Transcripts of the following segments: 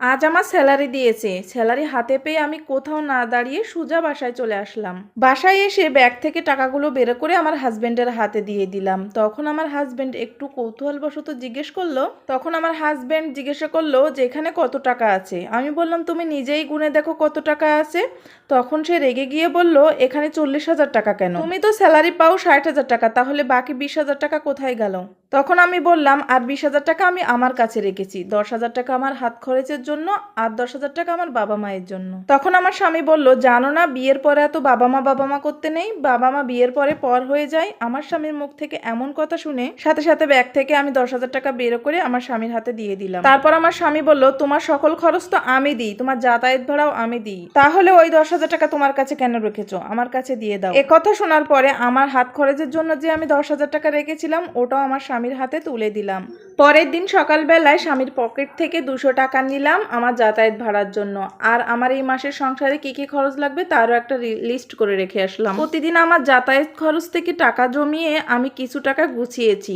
আজ আমার স্যালারি দিয়েছে। স্যালারি হাতে পেয়ে আমি কোথাও না দাঁড়িয়ে সোজা বাসায় চলে আসলাম। বাসায় এসে ব্যাগ থেকে টাকাগুলো বের করে আমার হাজবেন্ডের হাতে দিয়ে দিলাম। তখন আমার হাজবেন্ড একটু কৌতূহলবশত জিজ্ঞেস করল, তখন আমার হাজবেন্ড জিজ্ঞাসা করল যে এখানে কত টাকা আছে? আমি বললাম, তুমি নিজেই গুনে দেখো কত টাকা আছে। তখন সে রেগে গিয়ে বলল, এখানে চল্লিশ হাজার টাকা কেন? তুমি তো স্যালারি পাও ষাট হাজার টাকা, তাহলে বাকি বিশ হাজার টাকা কোথায় গেল? তখন আমি বললাম, আর বিশ হাজার টাকা আমি আমার কাছে রেখেছি। দশ হাজার টাকা আমার হাত খরচের জন্য আর দশ হাজার টাকা আমার বাবা মায়ের জন্য। তখন আমার স্বামী বলল, জানো না, বিয়ের পরে এত বাবা মা বাবা মা করতে নেই। বাবা মা বিয়ের পরে পর হয়ে যায়। আমার স্বামীর মুখ থেকে এমন কথা শুনে সাথে সাথে ব্যাগ থেকে আমি দশ হাজার টাকা বের করে আমার স্বামীর হাতে দিয়ে দিলাম। তারপর আমার স্বামী বলল, তোমার সকল খরচ তো আমি দিই। তোমার যাতায়াত ভাড়াও আমি দিই। তাহলে ওই দশ হাজার টাকা তোমার কাছে কেন রেখেছো? আমার কাছে দিয়ে দাও। কথা শোনার পরে আমার হাত খরচের জন্য যে আমি দশ হাজার টাকা রেখেছিলাম, ওটাও আমার স্বামীর হাতে তুলে দিলাম। পরের দিন সকালবেলায় স্বামীর পকেট থেকে দুশো টাকা নিলাম আমার যাতায়াত ভাড়ার জন্য। আর আমার এই মাসের সংসারে কি কি খরচ লাগবে তারও একটা লিস্ট করে রেখে আসলাম। প্রতিদিন আমার যাতায়াত খরচ থেকে টাকা জমিয়ে আমি কিছু টাকা গুছিয়েছি।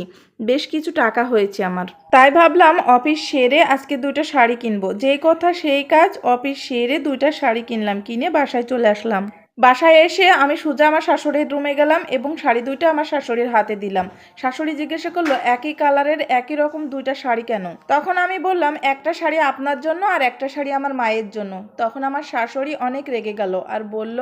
বেশ কিছু টাকা হয়েছে আমার। তাই ভাবলাম অফিস সেরে আজকে দুইটা শাড়ি কিনবো। যেই কথা সেই কাজ, অফিস সেরে দুইটা শাড়ি কিনলাম, কিনে বাসায় চলে আসলাম। বাসায় এসে আমি সোজা আমার শাশুড়ির রুমে গেলাম এবং শাড়ি দুইটা আমার শাশুড়ির হাতে দিলাম। শাশুড়ি জিজ্ঞাসা করল, একই কালারের একই রকম দুইটা শাড়ি কেন? তখন আমি বললাম, একটা শাড়ি আপনার জন্য আর একটা শাড়ি আমার মায়ের জন্য। তখন আমার শাশুড়ি অনেক রেগে গেল আর বলল,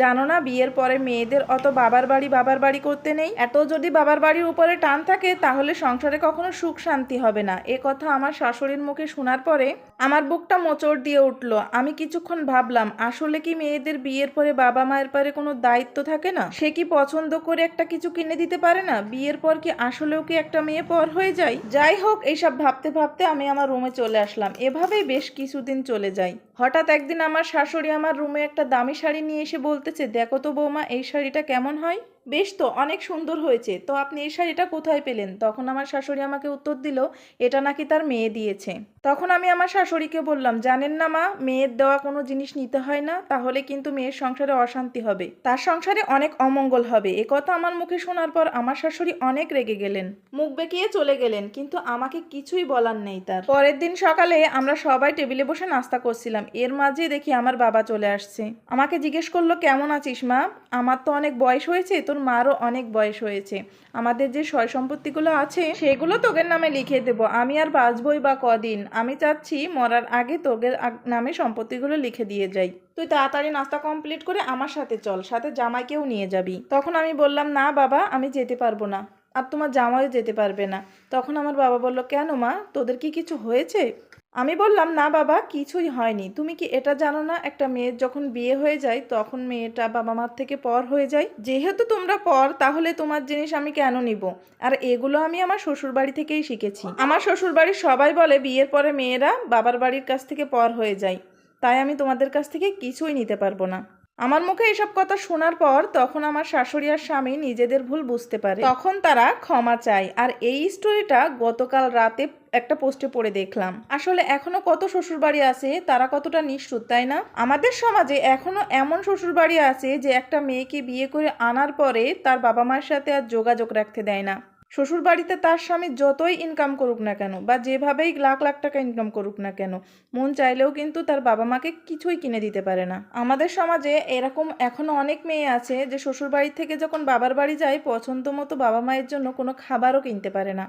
জানো না, বিয়ের পরে মেয়েদের অত বাবার বাড়ি বাবার বাড়ি করতে নেই। এত যদি বাবার বাড়ির উপরে টান থাকে, তাহলে সংসারে কখনো সুখ শান্তি হবে না। এ কথা আমার শাশুড়ির মুখে শোনার পরে আমার বুকটা মোচড় দিয়ে উঠল। আমি কিছুক্ষণ ভাবলাম, আসলে কি মেয়েদের বিয়ের পরে বাবা মায়ের পরে কোনো দায়িত্ব থাকে না? সে কি পছন্দ করে একটা কিছু কিনে দিতে পারে না? বিয়ের পর কি আসলেও কি একটা মেয়ে পর হয়ে যায়? যাই হোক, এইসব ভাবতে ভাবতে আমি আমার রুমে চলে আসলাম। এভাবেই বেশ কিছুদিন চলে যাই। হঠাৎ একদিন আমার শাশুড়ি আমার রুমে একটা দামি শাড়ি নিয়ে এসে বলতেছে, দেখো তো বৌমা, এই শাড়িটা কেমন হয়? বেশ তো, অনেক সুন্দর হয়েছে। তো আপনি এই শাড়িটা কোথায় পেলেন? তখন আমার শাশুড়ি আমাকে উত্তর দিল, এটা নাকি তার মেয়ে দিয়েছে। তখন আমি আমার শাশুড়িকে বললাম, জানেন না মা, মেয়ের দেওয়া কোনো জিনিস নিতে হয় না, তাহলে কিন্তু মেয়ের সংসারে অশান্তি হবে। তার সংসারে অনেক অমঙ্গল হবে। এ কথা আমার মুখে শোনার পর আমার শাশুড়ি অনেক রেগে গেলেন, মুখ বেঁকিয়ে চলে গেলেন, কিন্তু আমাকে কিছুই বলার নেই তার। পরের দিন সকালে আমরা সবাই টেবিলে বসে নাস্তা করছিলাম। এর মাঝে দেখি আমার বাবা চলে আসছে। আমাকে জিজ্ঞেস করল, কেমন আছিস মা? আমার তো অনেক বয়স হয়েছে তোর মারও অনেক বয়স হয়েছে। আমাদের যে সয় সম্পত্তিগুলো আছে, সেগুলো তোদের নামে লিখে দেব। আমি আর বাঁচবই বা কদিন? আমি চাচ্ছি মরার আগে তোদের নামে সম্পত্তিগুলো লিখে দিয়ে যাই। তুই তাড়াতাড়ি নাস্তা কমপ্লিট করে আমার সাথে চল, সাথে জামাইকেও নিয়ে যাবি। তখন আমি বললাম, না বাবা, আমি যেতে পারব না। আর তোমার জামাইও যেতে পারবে না। তখন আমার বাবা বলল, কেন মা? তোদের কি কিছু হয়েছে? আমি বললাম, না বাবা, কিছুই হয়নি। তুমি কি এটা জানো না? একটা মেয়ের যখন বিয়ে হয়ে যায়, তখন মেয়েটা বাবা মার থেকে পর হয়ে যায়। যেহেতু তোমরা পর, তাহলে তোমার জিনিস আমি কেন নিব? আর এগুলো আমি আমার শ্বশুর বাড়ি থেকেই শিখেছি। আমার শ্বশুর বাড়ির সবাই বলে, বিয়ের পরে মেয়েরা বাবার বাড়ির কাছ থেকে পর হয়ে যায়। তাই আমি তোমাদের কাছ থেকে কিছুই নিতে পারব না। আমার মুখে এসব কথা শোনার পর তখন আমার শাশুড়ি আর স্বামী নিজেদের ভুল বুঝতে পারে। তখন তারা ক্ষমা চায়। আর এই স্টোরিটা গতকাল রাতে একটা পোস্টে পড়ে দেখলাম। আসলে এখনও কত শ্বশুর বাড়ি আছে, তারা কতটা নিষ্ঠুর, তাই না? আমাদের সমাজে এখনও এমন শ্বশুর বাড়ি আছে যে একটা মেয়েকে বিয়ে করে আনার পরে তার বাবা মায়ের সাথে আর যোগাযোগ রাখতে দেয় না। শ্বশুর বাড়িতে তার স্বামী যতই ইনকাম করুক না কেন বা যেভাবেই লাখ লাখ টাকা ইনকাম করুক না কেন, মন চাইলেও কিন্তু তার বাবা মাকে কিছুই কিনে দিতে পারে না। আমাদের সমাজে এরকম এখনও অনেক মেয়ে আছে যে শ্বশুর বাড়ি থেকে যখন বাবার বাড়ি যায় পছন্দ মতো বাবা মায়ের জন্য কোনো খাবারও কিনতে পারে না।